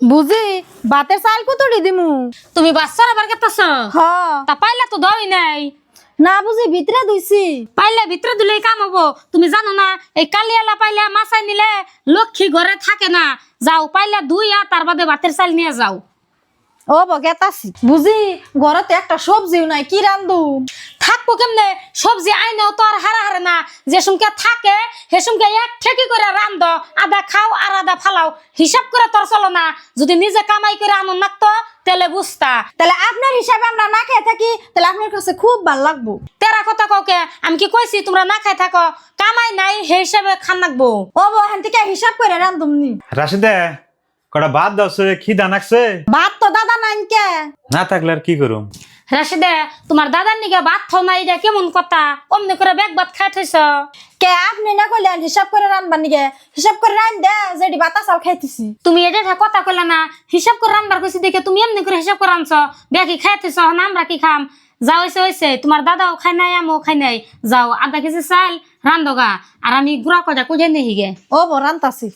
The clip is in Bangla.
বুঝি? বাতের চাল কতটি দিমু? তুমি বাচ্চার আবার কেতাছ? হ। তা পাইলে তো দই নাই? না বুঝি ভিতরে দুইছি পাইলে ভিতরে দিলেই কাম হব। তুমি জানো না এই কালিয়ালা পাইলে মাছাই নিলে লক্ষ্মী ঘরে থাকে না। যাও পাইলে দুই আর তার বাদে ভাতের চাল নিয়ে যাও। ও বগেতাছি বুঝি ঘরতে একটা সবজিও নাই কি রান্ধু থাকব কেমনে? সবজি আইনেও তো আর হারা হারে না। যে সুমকে থাকে হে সুমকে এক ঠেকি করে রান্ধ আদা খাও আর আদা ফালাও হিসাব করে তোর চলো না। যদি নিজে কামাই করে আনন্দ নাকতো তাহলে বুঝতা। তাহলে আপনার হিসাবে আমরা না খেয়ে থাকি তাহলে আপনার কাছে খুব ভালো লাগবো। তেরা কথা কাউকে আমি কি কইছি তোমরা না খাই থাকো। কামাই নাই সেই হিসাবে খান নাকবো ও বো এখান থেকে হিসাব করে রান্ধুম নি। রাশিদে কটা ভাত দাও সে খিদা নাকছে ভাত তো দাদা নাই কে? না থাকলে আর কি করুম? রাশিদে তোমার দাদার নিকে ভাত খাও না এটা কেমন কথা? অমনি করে বেগ ভাত খাই থইছ। কে না কইলে হিসাব করে রান্নার নিগে। হিসাব করে রান দে যেটি বাতা চাল খাইতেছি। তুমি এটা কথা কইলা না হিসাব করে রান্নার কইছি দেখে তুমি এমনি করে হিসাব করে আনছ। বেকি কি থইছ না আমরা কি খাম? যাও হইছে হয়েছে তোমার দাদাও খাই নাই আমিও খাই নাই। যাও আধা কেজি চাল রান্ধগা। আর আমি গুড়া কজা কুজে নেহি গে ও বো রান্তাছি।